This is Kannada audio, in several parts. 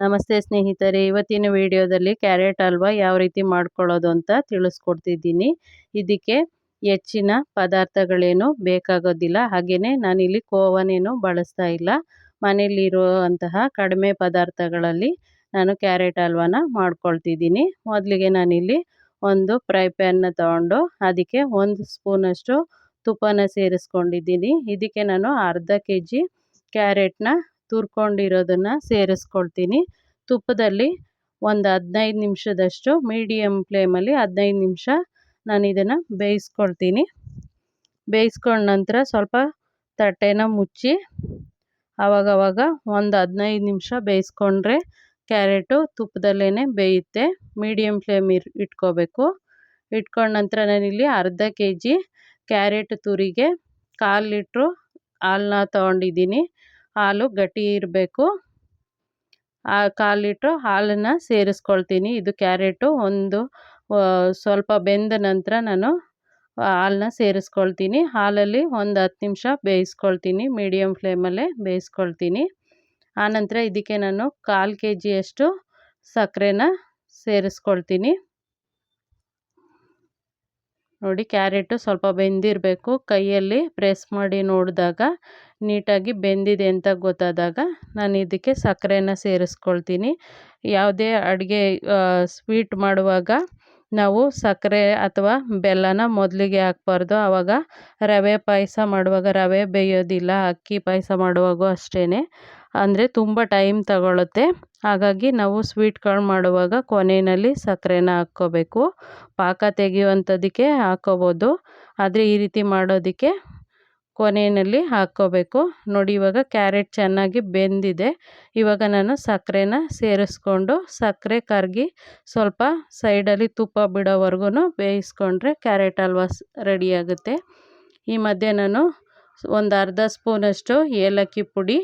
ನಮಸ್ತೆ ಸ್ನೇಹಿತರೆ, ಇವತ್ತಿನ ವಿಡಿಯೋದಲ್ಲಿ ಕ್ಯಾರೆಟ್ ಹಲ್ವಾ ಯಾವ ರೀತಿ ಮಾಡ್ಕೊಳ್ಳೋದು ಅಂತ ತಿಳಿಸ್ಕೊಡ್ತಿದ್ದೀನಿ. ಇದಕ್ಕೆ ಹೆಚ್ಚಿನ ಪದಾರ್ಥಗಳೇನು ಬೇಕಾಗೋದಿಲ್ಲ. ಹಾಗೆಯೇ ನಾನಿಲ್ಲಿ ಕೋವನೇನು ಬಳಸ್ತಾ ಇಲ್ಲ. ಮನೆಯಲ್ಲಿರುವಂತಹ ಕಡಿಮೆ ಪದಾರ್ಥಗಳಲ್ಲಿ ನಾನು ಕ್ಯಾರೆಟ್ ಹಲ್ವಾನ ಮಾಡ್ಕೊಳ್ತಿದ್ದೀನಿ. ಮೊದಲಿಗೆ ನಾನಿಲ್ಲಿ ಒಂದು ಫ್ರೈ ಪ್ಯಾನ್ನ ತಗೊಂಡು ಅದಕ್ಕೆ ಒಂದು ಸ್ಪೂನಷ್ಟು ತುಪ್ಪನ ಸೇರಿಸ್ಕೊಂಡಿದ್ದೀನಿ. ಇದಕ್ಕೆ ನಾನು ಅರ್ಧ ಕೆ ಜಿ ಕ್ಯಾರೆಟ್ನ ತುರ್ಕೊಂಡಿರೋದನ್ನು ಸೇರಿಸ್ಕೊಳ್ತೀನಿ. ತುಪ್ಪದಲ್ಲಿ ಒಂದು ಹದಿನೈದು ನಿಮಿಷದಷ್ಟು ಮೀಡಿಯಮ್ ಫ್ಲೇಮಲ್ಲಿ ಹದಿನೈದು ನಿಮಿಷ ನಾನು ಇದನ್ನು ಬೇಯಿಸ್ಕೊಳ್ತೀನಿ. ಬೇಯಿಸ್ಕೊಂಡ ನಂತರ ಸ್ವಲ್ಪ ತಟ್ಟೆನ ಮುಚ್ಚಿ ಆವಾಗವಾಗ ಒಂದು ಹದಿನೈದು ನಿಮಿಷ ಬೇಯಿಸ್ಕೊಂಡ್ರೆ ಕ್ಯಾರೆಟು ತುಪ್ಪದಲ್ಲೇ ಬೇಯುತ್ತೆ. ಮೀಡಿಯಮ್ ಫ್ಲೇಮ್ ಇರ್, ಇಟ್ಕೋಬೇಕು. ಇಟ್ಕೊಂಡ ನಂತರ ನಾನಿಲ್ಲಿ ಅರ್ಧ ಕೆ ಜಿ ಕ್ಯಾರೆಟ್ ತುರಿಗೆ ಕಾಲು ಲೀಟ್ರು ಹಾಲನ್ನ ತೊಗೊಂಡಿದ್ದೀನಿ. ಹಾಲು ಗಟ್ಟಿ ಇರಬೇಕು. ಆ ಕಾಲು ಲೀಟ್ರು ಹಾಲನ್ನು ಸೇರಿಸ್ಕೊಳ್ತೀನಿ. ಇದು ಕ್ಯಾರೆಟು ಒಂದು ಸ್ವಲ್ಪ ಬೆಂದ ನಂತರ ನಾನು ಹಾಲನ್ನ ಸೇರಿಸ್ಕೊಳ್ತೀನಿ. ಹಾಲಲ್ಲಿ ಒಂದು ಹತ್ತು ನಿಮಿಷ ಬೇಯಿಸ್ಕೊಳ್ತೀನಿ. ಮೀಡಿಯಮ್ ಫ್ಲೇಮಲ್ಲೇ ಬೇಯಿಸ್ಕೊಳ್ತೀನಿ. ಆನಂತರ ಇದಕ್ಕೆ ನಾನು ಕಾಲು ಕೆ ಜಿಯಷ್ಟು ಸಕ್ಕರೆನ ಸೇರಿಸ್ಕೊಳ್ತೀನಿ. ನೋಡಿ ಕ್ಯಾರೆಟು ಸ್ವಲ್ಪ ಬೆಂದಿರಬೇಕು. ಕೈಯಲ್ಲಿ ಪ್ರೆಸ್ ಮಾಡಿ ನೋಡಿದಾಗ ನೀಟಾಗಿ ಬೆಂದಿದೆ ಅಂತ ಗೊತ್ತಾದಾಗ ನಾನು ಇದಕ್ಕೆ ಸಕ್ಕರೆನ ಸೇರಿಸ್ಕೊಳ್ತೀನಿ. ಯಾವುದೇ ಅಡುಗೆ ಸ್ವೀಟ್ ಮಾಡುವಾಗ ನಾವು ಸಕ್ಕರೆ ಅಥವಾ ಬೆಲ್ಲನ ಮೊದಲಿಗೆ ಹಾಕ್ಬಾರ್ದು. ಆವಾಗ ರವೆ ಪಾಯಸ ಮಾಡುವಾಗ ರವೆ ಬೇಯೋದಿಲ್ಲ, ಅಕ್ಕಿ ಪಾಯಸ ಮಾಡುವಾಗೂ ಅಷ್ಟೇ ಅಂದರೆ ತುಂಬ ಟೈಮ್ ತಗೊಳ್ಳುತ್ತೆ ಹಾಗಾಗಿ ನಾವು ಸ್ವೀಟ್ಗಳು ಮಾಡುವಾಗ ಕೊನೆಯಲ್ಲಿ ಸಕ್ಕರೆನ ಹಾಕ್ಕೋಬೇಕು. ಪಾಕ ತೆಗೆಯುವಂಥದಕ್ಕೆ ಹಾಕ್ಕೋಬೋದು. ಆದರೆ ಈ ರೀತಿ ಮಾಡೋದಕ್ಕೆ ಕೊನೆಯಲ್ಲಿ ಹಾಕ್ಕೋಬೇಕು. ನೋಡಿ, ಇವಾಗ ಕ್ಯಾರೆಟ್ ಚೆನ್ನಾಗಿ ಬೆಂದಿದೆ. ಇವಾಗ ನಾನು ಸಕ್ಕರೆನ ಸೇರಿಸ್ಕೊಂಡು ಸಕ್ಕರೆ ಕರಗಿ ಸ್ವಲ್ಪ ಸೈಡಲ್ಲಿ ತುಪ್ಪ ಬಿಡೋವರೆಗೂ ಬೇಯಿಸ್ಕೊಂಡ್ರೆ ಕ್ಯಾರೆಟ್ ಹಲ್ವಾ ರೆಡಿಯಾಗುತ್ತೆ ಈ ಮಧ್ಯೆ ನಾನು ಒಂದು ಅರ್ಧ ಸ್ಪೂನಷ್ಟು ಏಲಕ್ಕಿ ಪುಡಿ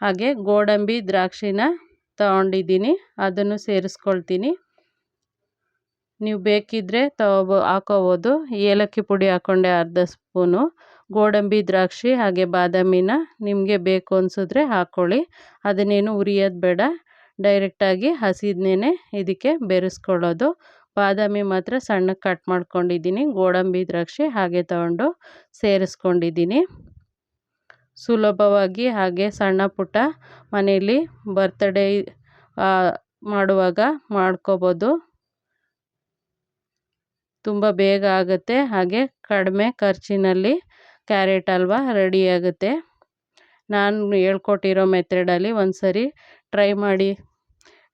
ಹಾಗೆ ಗೋಡಂಬಿ ದ್ರಾಕ್ಷಿನ ತಗೊಂಡಿದ್ದೀನಿ. ಅದನ್ನು ಸೇರಿಸ್ಕೊಳ್ತೀನಿ. ನೀವು ಬೇಕಿದ್ದರೆ ತಗೋ ಹಾಕೋಬೋದು. ಏಲಕ್ಕಿ ಪುಡಿ ಹಾಕ್ಕೊಂಡೆ ಅರ್ಧ ಸ್ಪೂನು. ಗೋಡಂಬಿ ದ್ರಾಕ್ಷಿ ಹಾಗೆ ಬಾದಾಮಿನ ನಿಮಗೆ ಬೇಕು ಅನಿಸಿದ್ರೆ ಹಾಕ್ಕೊಳ್ಳಿ ಅದನ್ನೇನು ಉರಿಯೋದು ಬೇಡ. ಡೈರೆಕ್ಟಾಗಿ ಹಸಿದನ್ನೇ ಇದಕ್ಕೆ ಬೆರೆಸ್ಕೊಳ್ಳೋದು. ಬಾದಾಮಿ ಮಾತ್ರ ಸಣ್ಣಗೆ ಕಟ್ ಮಾಡ್ಕೊಂಡಿದ್ದೀನಿ. ಗೋಡಂಬಿ ದ್ರಾಕ್ಷಿ ಹಾಗೆ ತಗೊಂಡು ಸೇರಿಸ್ಕೊಂಡಿದ್ದೀನಿ. ಸುಲಭವಾಗಿ ಹಾಗೆ ಸಣ್ಣ ಪುಟ್ಟ ಮನೆಯಲ್ಲಿ ಬರ್ತಡೇ ಮಾಡುವಾಗ ಮಾಡ್ಕೋಬೋದು. ತುಂಬ ಬೇಗ ಆಗುತ್ತೆ. ಹಾಗೆ ಕಡಿಮೆ ಖರ್ಚಿನಲ್ಲಿ ಕ್ಯಾರೆಟ್ ಹಲ್ವಾ ರೆಡಿಯಾಗುತ್ತೆ ನಾನು ಹೇಳ್ಕೊಟ್ಟಿರೋ ಮೆಥಡಲ್ಲಿ ಒಂದು ಸರಿ ಟ್ರೈ ಮಾಡಿ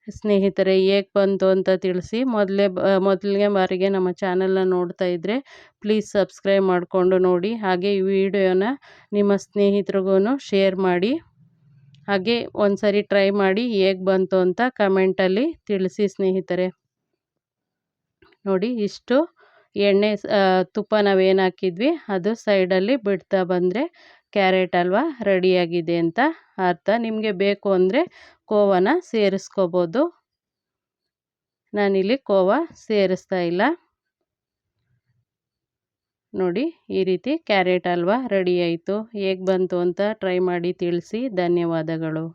ಸ್ನೇಹಿತರೆ, ಹೇಗೆ ಬಂತು ಅಂತ ತಿಳಿಸಿ. ಮೊದಲೇ ಮೊದಲಿಗೆ ಬಾರಿಗೆ ನಮ್ಮ ಚಾನಲ್ನ ನೋಡ್ತಾ ಇದ್ದರೆ ಪ್ಲೀಸ್ ಸಬ್ಸ್ಕ್ರೈಬ್ ಮಾಡಿಕೊಂಡು ನೋಡಿ. ಹಾಗೆ ಈ ವಿಡಿಯೋನ ನಿಮ್ಮ ಸ್ನೇಹಿತರಿಗೂ ಶೇರ್ ಮಾಡಿ. ಹಾಗೆ ಒಂದು ಸರಿ ಟ್ರೈ ಮಾಡಿ ಹೇಗೆ ಬಂತು ಅಂತ ಕಮೆಂಟಲ್ಲಿ ತಿಳಿಸಿ ಸ್ನೇಹಿತರೆ. ನೋಡಿ, ಇಷ್ಟು ಎಣ್ಣೆ ತುಪ್ಪ ನಾವೇನು ಹಾಕಿದ್ವಿ, ಅದು ಸೈಡಲ್ಲಿ ಬಿಡ್ತಾ ಬಂದರೆ ಕ್ಯಾರೆಟ್ ಹಲ್ವಾ ರೆಡಿಯಾಗಿದೆ ಅಂತ ಅರ್ಥ. ನಿಮಗೆ ಬೇಕು ಅಂದರೆ ಕೋವನ ಸೇರಿಸ್ಕೋಬೋದು. ನಾನಿಲ್ಲಿ ಕೋವ ಸೇರಿಸ್ತಾ ಇಲ್ಲ. ನೋಡಿ, ಈ ರೀತಿ ಕ್ಯಾರೆಟ್ ಹಲ್ವಾ ರೆಡಿ ಆಯಿತು. ಹೇಗೆ ಬಂತು ಅಂತ ಟ್ರೈ ಮಾಡಿ ತಿಳಿಸಿ. ಧನ್ಯವಾದಗಳು.